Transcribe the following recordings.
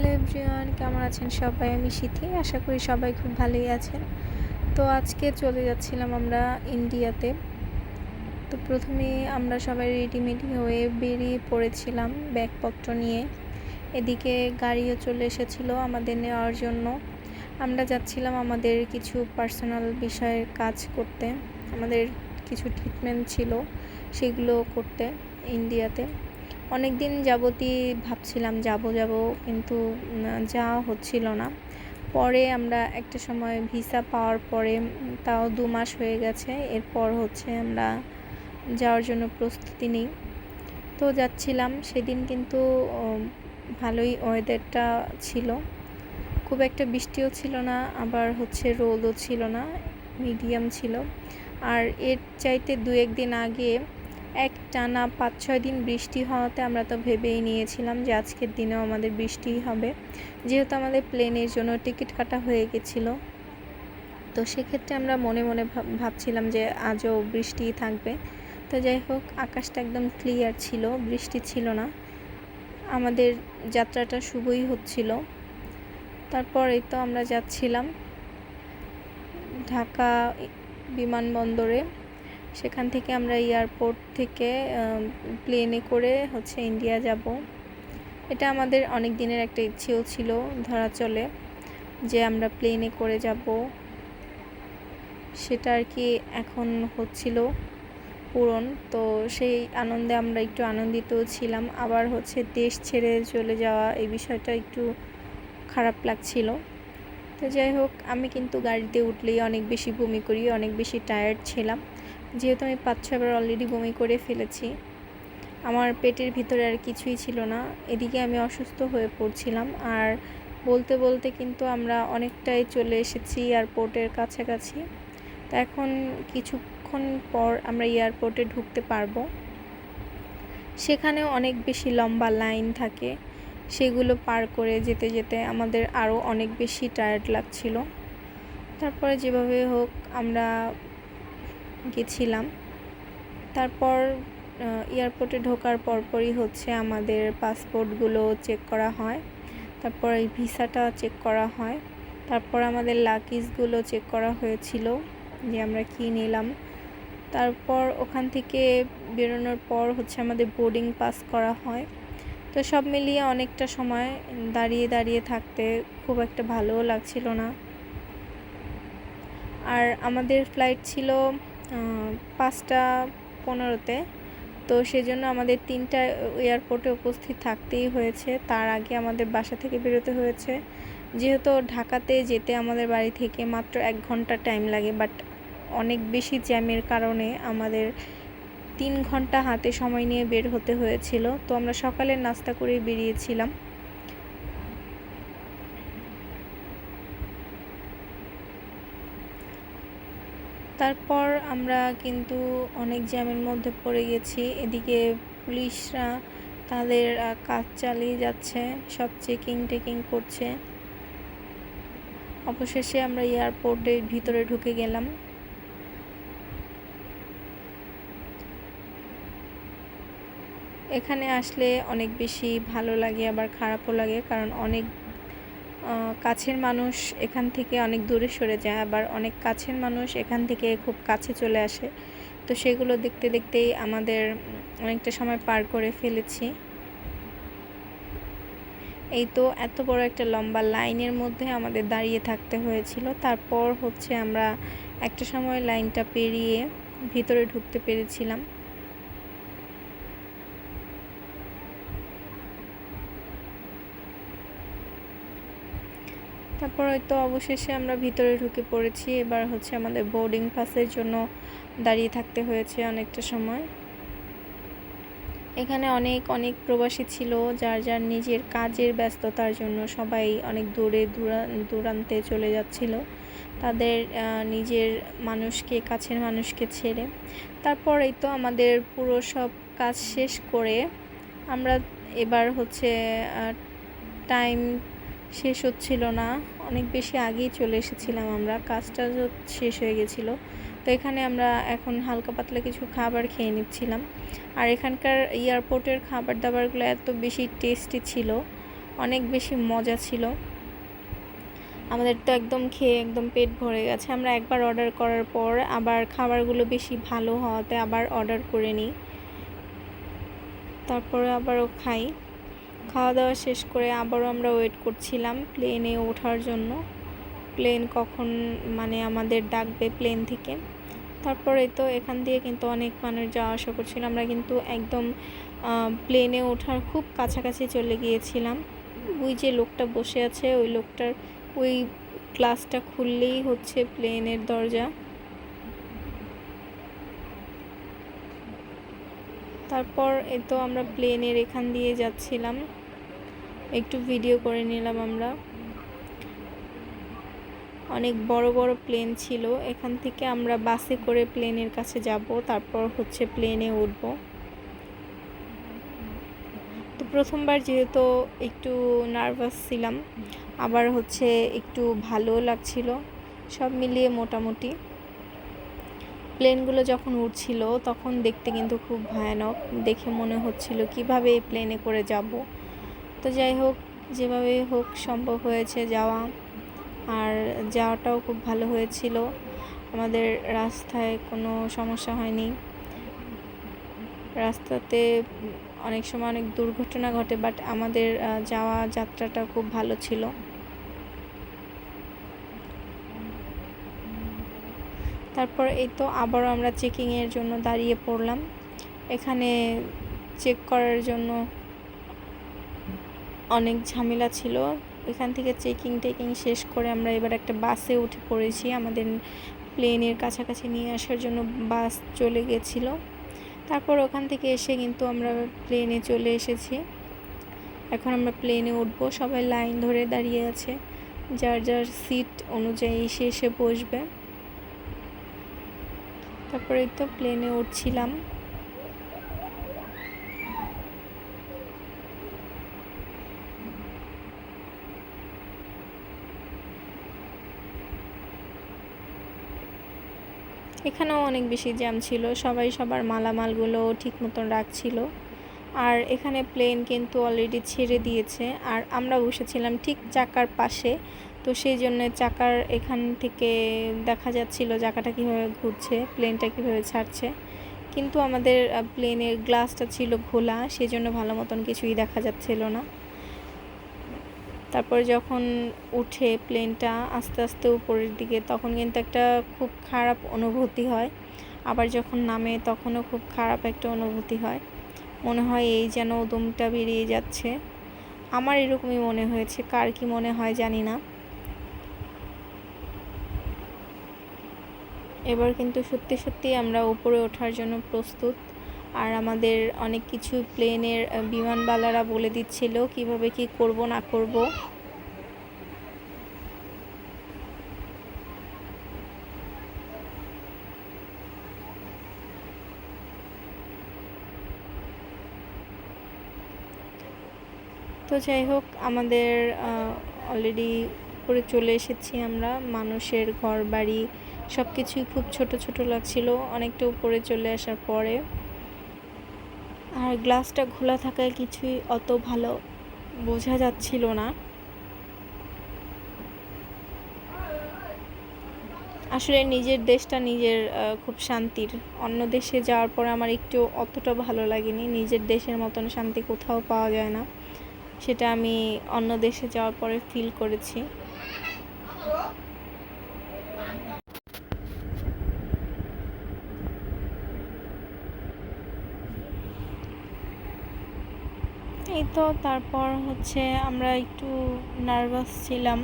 Hello everyone, কেমন আছেন সবাই? আমি সিথি আশা করি সবাই খুব ভালোই আছেন। তো আজকে চলে যাচ্ছিলাম আমরা ইন্ডিয়াতে। তো প্রথমে আমরা সবাই রেডিমেডি হয়ে বেরিয়ে পড়েছিলাম ব্যাগপত্র নিয়ে। এদিকে গাড়িও চলে এসেছিল আমাদের নেওয়ার জন্য। আমরা যাচ্ছিলাম আমাদের কিছু পার্সোনাল বিষয়ের কাজ করতে। আমাদের কিছু ট্রিটমেন্ট ছিল সেগুলো করতে ইন্ডিয়াতে। অনেক দিন যাবতই ভাবছিলাম যাব যাব, কিন্তু যাওয়া হচ্ছিল না। পরে আমরা একটা সময় ভিসা পাওয়ার পরে, তাও দু মাস হয়ে গেছে, এরপর হচ্ছে আমরা যাওয়ার জন্য প্রস্তুতি নিই। তো যাচ্ছিলাম, সেদিন কিন্তু ভালোই ওয়েদারটা ছিল। খুব একটা বৃষ্টিও ছিল না, আবার হচ্ছে রোদও ছিল না, মিডিয়াম ছিল। আর এর চাইতে দু একদিন আগে এক টানা পাঁচ ছয় দিন বৃষ্টি হওয়াতে আমরা তো ভেবেই নিয়েছিলাম যে আজকের দিনেও আমাদের বৃষ্টিই হবে। যেহেতু আমাদের প্লেনের জন্য টিকিট কাটা হয়ে গেছিল। তো সেক্ষেত্রে আমরা মনে মনে ভাবছিলাম যে আজও বৃষ্টি থাকবে। তো যাই হোক, আকাশটা একদম ক্লিয়ার ছিল, বৃষ্টি ছিল না। আমাদের যাত্রাটা শুভই হচ্ছিল। তারপর তো আমরা যাচ্ছিলাম ঢাকা বিমানবন্দরে। সেখান থেকে আমরা এয়ারপোর্ট থেকে প্লেনে করে হচ্ছে ইন্ডিয়া যাব। এটা আমাদের অনেক দিনের একটা ইচ্ছেও ছিল ধরা চলে যে আমরা প্লেনে করে যাব। সেটা আর কি এখন হচ্ছিল পূরণ। তো সেই আনন্দে আমরা একটু আনন্দিতও ছিলাম। আবার হচ্ছে দেশ ছেড়ে চলে যাওয়া এই বিষয়টা একটু খারাপ লাগছিল। তো যাই হোক, আমি কিন্তু গাড়িতে উঠলেই অনেক বেশি বমি করি, অনেক বেশি টায়ার্ড ছিলাম। যেহেতু আমি পাঁচ ছয়বার অলরেডি বমি করে ফেলেছি, আমার পেটের ভিতরে আর কিছুই ছিল না। এদিকে আমি অসুস্থ হয়ে পড়ছিলাম আর বলতে বলতে কিন্তু আমরা অনেকটাই চলে এসেছি এয়ারপোর্টের কাছাকাছি। তো এখন কিছুক্ষণ পর আমরা এয়ারপোর্টে ঢুকতে পারব। সেখানেও অনেক বেশি লম্বা লাইন থাকে। সেগুলো পার করে যেতে যেতে আমাদের আরও অনেক বেশি টায়ার্ড লাগছিল। তারপরে যেভাবে হোক আমরা গেছিলাম। তারপর এয়ারপোর্টে ঢোকার পরপরই হচ্ছে আমাদের পাসপোর্টগুলো চেক করা হয়। তারপর এই ভিসাটা চেক করা হয়। তারপর আমাদের লাকিজগুলো চেক করা হয়েছিল যে আমরা কী নিলাম। তারপর ওখান থেকে বেরোনোর পর হচ্ছে আমাদের বোর্ডিং পাস করা হয়। তো সব মিলিয়ে অনেকটা সময় দাঁড়িয়ে দাঁড়িয়ে থাকতে খুব একটা ভালোও লাগছিল না। আর আমাদের ফ্লাইট ছিল পাঁচটা পনেরোতে। তো সেজন্য আমাদের তিনটা এয়ারপোর্টে উপস্থিত থাকতেই হয়েছে। তার আগে আমাদের বাসা থেকে বেরোতে হয়েছে। যেহেতু ঢাকাতে যেতে আমাদের বাড়ি থেকে মাত্র এক ঘণ্টা টাইম লাগে বাট অনেক বেশি জ্যামের কারণে আমাদের তিন ঘণ্টা হাতে সময় নিয়ে বের হতে হয়েছিল। তো আমরা সকালের নাস্তা করেই বেরিয়েছিলাম। তারপর আমরা কিন্তু অনেক জ্যামের মধ্যে পড়ে গেছি। এদিকে পুলিশরা তাদের কাজ চালিয়ে যাচ্ছে, সব চেকিং টেকিং করছে। অবশেষে আমরা এয়ারপোর্টের ভিতরে ঢুকে গেলাম। এখানে আসলে অনেক বেশি ভালো লাগে, আবার খারাপও লাগে, কারণ অনেক কাছের মানুষ এখান থেকে অনেক দূরে সরে যায়, আবার অনেক কাছের মানুষ এখান থেকে খুব কাছে চলে আসে। তো সেগুলো দেখতে দেখতেই আমাদের অনেকটা সময় পার করে ফেলেছি। এই তো এত বড় একটা লম্বা লাইনের মধ্যে আমাদের দাঁড়িয়ে থাকতে হয়েছিল। তারপর হচ্ছে আমরা একটা সময় লাইনটা পেরিয়ে ভিতরে ঢুকতে পেরেছিলাম। তারপর হয়তো অবশেষে আমরা ভিতরে ঢুকে পড়েছি। এবার হচ্ছে আমাদের বোর্ডিং পাসের জন্য দাঁড়িয়ে থাকতে হয়েছে অনেকটা সময়। এখানে অনেক অনেক প্রবাসী ছিল, যার যার নিজের কাজের ব্যস্ততার জন্য সবাই অনেক দূরে দূরান্তে চলে যাচ্ছিল। তাদের নিজের মানুষকে, কাছের মানুষকে ছেড়ে। তারপর এই তো আমাদের পুরো সব কাজ শেষ করে আমরা এবার হচ্ছে টাইম শেষ হচ্ছিল না। অনেক বেশি আগেই চলে এসেছিলাম আমরা। কাজটা শেষ হয়ে গেছিল। তো এখানে আমরা এখন হালকা পাতলা কিছু খাবার খেয়ে নিচ্ছিলাম। আর এখানকার এয়ারপোর্টের খাবার দাবারগুলো এত বেশি টেস্টি ছিল, অনেক বেশি মজা ছিল। আমাদের তো একদম খেয়ে একদম পেট ভরে গেছে। আমরা একবার অর্ডার করার পর আবার খাবারগুলো বেশি ভালো হওয়াতে আবার অর্ডার করে নিই। তারপরে আবারও খাই। খাওয়া দাওয়া শেষ করে আবারও আমরা ওয়েট করছিলাম প্লেনে ওঠার জন্য। প্লেন কখন মানে আমাদের ডাকবে প্লেন থেকে। তারপরে তো এখান দিয়ে কিন্তু অনেক মানুষ যাওয়া আসা করছিল। আমরা কিন্তু একদম প্লেনে ওঠার খুব কাছাকাছি চলে গিয়েছিলাম। ওই যে লোকটা বসে আছে, ওই লোকটার, ওই গ্লাসটা খুললেই হচ্ছে প্লেনের দরজা। তারপর এ তো আমরা প্লেনের এখান দিয়ে যাচ্ছিলাম। একটু ভিডিও করে নিলাম আমরা। অনেক বড় বড় প্লেন ছিল। এখান থেকে আমরা বাসে করে প্লেনের কাছে যাব। তারপর হচ্ছে প্লেনে উঠব। তো প্রথমবার যেহেতু একটু নার্ভাস ছিলাম, আবার হচ্ছে একটু ভালো লাগছিল। সব মিলিয়ে মোটামুটি। প্লেনগুলো যখন উঠছিল তখন দেখতে কিন্তু খুব ভয়ানক। দেখে মনে হচ্ছিল, কীভাবে এই প্লেনে করে যাব? তো যাই হোক, যেভাবে হোক সম্ভব হয়েছে যাওয়া। আর যাওয়াটাও খুব ভালো হয়েছিল। আমাদের রাস্তায় কোনো সমস্যা হয়নি। রাস্তাতে অনেক সময় অনেক দুর্ঘটনা ঘটে বাট আমাদের যাওয়া যাত্রাটা খুব ভালো ছিল। তারপর এই তো আবারও আমরা চেকিংয়ের জন্য দাঁড়িয়ে পড়লাম। এখানে চেক করার জন্য অনেক ঝামেলা ছিল। এখান থেকে চেকিং টেকিং শেষ করে আমরা এবার একটা বাসে উঠে পড়েছি। আমাদের প্লেনের কাছাকাছি নিয়ে আসার জন্য বাস চলে গেছিল। তারপর ওখান থেকে এসে কিন্তু আমরা প্লেনে চলে এসেছি। এখন আমরা প্লেনে উঠবো। সবাই লাইন ধরে দাঁড়িয়ে আছে। যার যার সিট অনুযায়ী এসে এসে বসবে। তারপরে তো প্লেনে উঠছিলাম। এখানেও অনেক বেশি জ্যাম ছিল, সবাই সবার মালামালগুলো ঠিক মতন রাখছিল। আর এখানে প্লেন কিন্তু অলরেডি ছেড়ে দিয়েছে, আর আমরা বসেছিলাম ঠিক চাকার পাশে। তো সেই জন্য চাকার এখান থেকে দেখা যাচ্ছিল চাকাটা কীভাবে ঘুরছে প্লেনটা কীভাবে ছাড়ছে। কিন্তু আমাদের প্লেনের গ্লাসটা ছিল খোলা সেই জন্য ভালো মতন কিছুই দেখা যাচ্ছিল না। তারপর যখন উঠে প্লেনটা আস্তে আস্তে উপরের দিকে, তখন কিন্তু একটা খুব খারাপ অনুভূতি হয়। আবার যখন নামে, তখনও খুব খারাপ একটা অনুভূতি হয়। মনে হয় এই যেন দমটা বেরিয়ে যাচ্ছে। আমার এরকমই মনে হয়েছে, কার কি মনে হয় জানি না। এবার কিন্তু সত্যি সত্যি আমরা উপরে ওঠার জন্য প্রস্তুত। আর আমাদের অনেক কিছু প্লেনের বিমানবালারা বলে দিচ্ছিল কীভাবে কি করব, না করব। তো যাই হোক, আমাদের অলরেডি করে চলে এসেছি আমরা। মানুষের ঘর বাড়ি সব কিছুই খুব ছোট ছোট লাগছিল, অনেকটা উপরে চলে আসার পরে। আর গ্লাসটা খোলা থাকায় কিছুই অত ভালো বোঝা যাচ্ছিল না। আসলে নিজের দেশটা নিজের খুব শান্তির। অন্য দেশে যাওয়ার পরে আমার একটু অতটা ভালো লাগেনি। নিজের দেশের মতন শান্তি কোথাও পাওয়া যায় না। সেটা আমি অন্য দেশে যাওয়ার পরে ফিল করেছি। এই তো, তারপর হচ্ছে আমরা একটু নার্ভাস ছিলাম।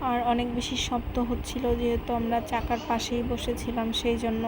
আর অনেক বেশি শব্দ হচ্ছিল যেহেতু আমরা চাকার পাশেই বসেছিলাম সেই জন্য।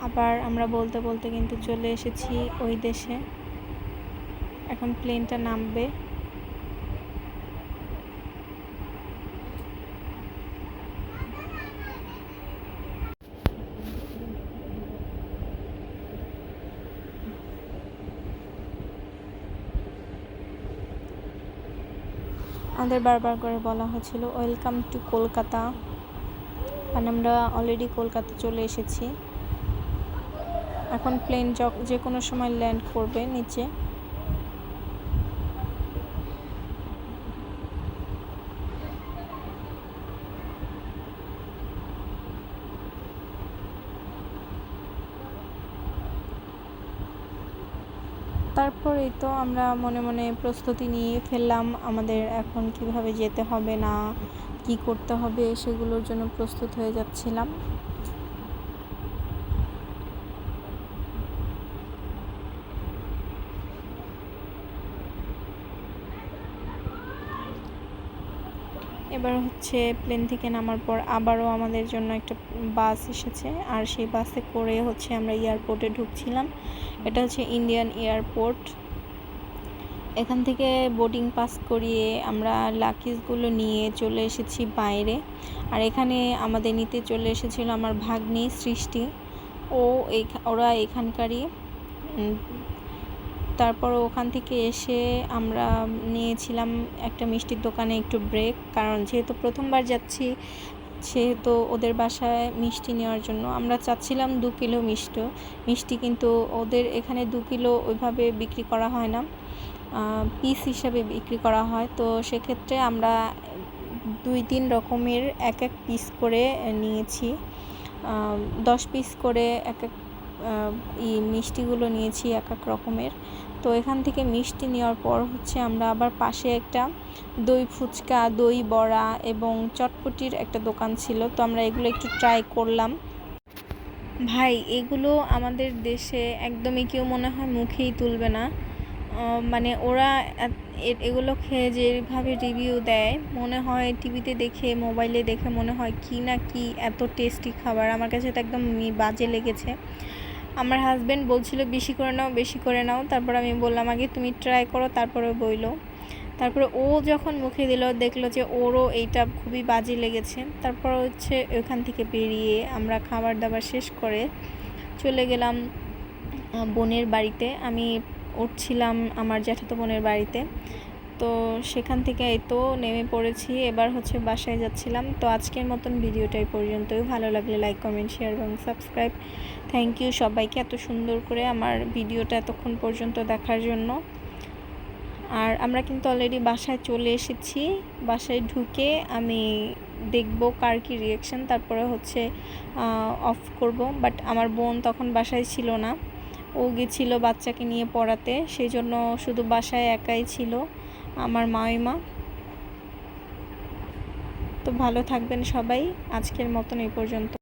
আবার আমরা বলতে বলতে কিন্তু চলে এসেছি ওই দেশে। এখন প্লেনটা নামবে। আমাদের বারবার করে বলা হয়েছিল ওয়েলকাম টু কলকাতা মানে আমরা অলরেডি কলকাতা চলে এসেছি। এখন প্লেন যে কোনো সময় ল্যান্ড করবে নিচে। তারপরেই তো আমরা মনে মনে প্রস্তুতি নিয়ে ফেললাম আমাদের এখন কীভাবে যেতে হবে, না কি করতে হবে সেগুলোর জন্য প্রস্তুত হয়ে যাচ্ছিলাম। এবার হচ্ছে প্লেন থেকে নামার পর আবারও আমাদের জন্য একটা বাস এসেছে, আর সেই বাসে করে হচ্ছে আমরা এয়ারপোর্টে ঢুকছিলাম। এটা হচ্ছে ইন্ডিয়ান এয়ারপোর্ট এখান থেকে বোর্ডিং পাস করিয়ে আমরা লাকিজগুলো নিয়ে চলে এসেছি বাইরে। আর এখানে আমাদের নিতে চলে এসেছিল আমার ভাগ্নি সৃষ্টি। ও ওরা এখানকারই। তারপর ওখান থেকে এসে আমরা নিয়েছিলাম একটা মিষ্টির দোকানে একটু ব্রেক কারণ যেহেতু প্রথমবার যাচ্ছি সেহেতু ওদের বাসায় মিষ্টি নেওয়ার জন্য। আমরা চাচ্ছিলাম দু কিলো মিষ্টি। মিষ্টি কিন্তু ওদের এখানে দু কিলো ওইভাবে বিক্রি করা হয় না। পিস হিসাবে বিক্রি করা হয়। তো সেক্ষেত্রে আমরা দুই তিন রকমের এক এক পিস করে নিয়েছি। দশ পিস করে এক এক ই মিষ্টিগুলো নিয়েছি এক এক রকমের। তো এখান থেকে মিষ্টি নেওয়ার পর হচ্ছে আমরা আবার পাশে একটা দই ফুচকা, দই বড়া এবং চটপটির একটা দোকান ছিল। তো আমরা এগুলো একটু ট্রাই করলাম। ভাই, এগুলো আমাদের দেশে একদমই কেউ মনে হয় মুখেই তুলবে না। মানে ওরা এগুলো খেয়ে যেভাবে রিভিউ দেয়, মনে হয় টিভিতে দেখে, মোবাইলে দেখে মনে হয় কি না কি এত টেস্টি খাবার। আমার কাছে তো একদম বাজে লেগেছে। আমার হাজব্যান্ড বলছিল, বেশি করে নাও, বেশি করে নাও। তারপর আমি বললাম, আগে তুমি ট্রাই করো, তারপরে বইলো। তারপরে ও যখন মুখে দিল, দেখল যে ওরও এইটা খুবই বাজে লেগেছে। তারপর হচ্ছে ওখান থেকে বেরিয়ে আমরা খাবার দাবার শেষ করে চলে গেলাম বোনের বাড়িতে। আমি উঠছিলাম আমার জ্যাঠাতো বোনের বাড়িতে। তো সেখান থেকে এই তো নেমে পড়েছি। এবার হচ্ছে বাসায় যাচ্ছিলাম। তো আজকের মতন ভিডিওটাই পর্যন্তই। ভালো লাগলে লাইক কমেন্ট শেয়ার এবং সাবস্ক্রাইব থ্যাংক ইউ সবাইকে এত সুন্দর করে আমার ভিডিওটা এতক্ষণ পর্যন্ত দেখার জন্য। আর আমরা কিন্তু অলরেডি বাসায় চলে এসেছি। বাসায় ঢুকে আমি দেখব কার কি রিয়াকশান তারপরে হচ্ছে অফ করব। বাট আমার বোন তখন বাসায় ছিল না। ও গেছিল বাচ্চাকে নিয়ে পড়াতে। সেই জন্য শুধু বাসায় একাই ছিল। আমার মাইমা তো ভালো থাকবেন সবাই। আজকের মতন এই পর্যন্ত।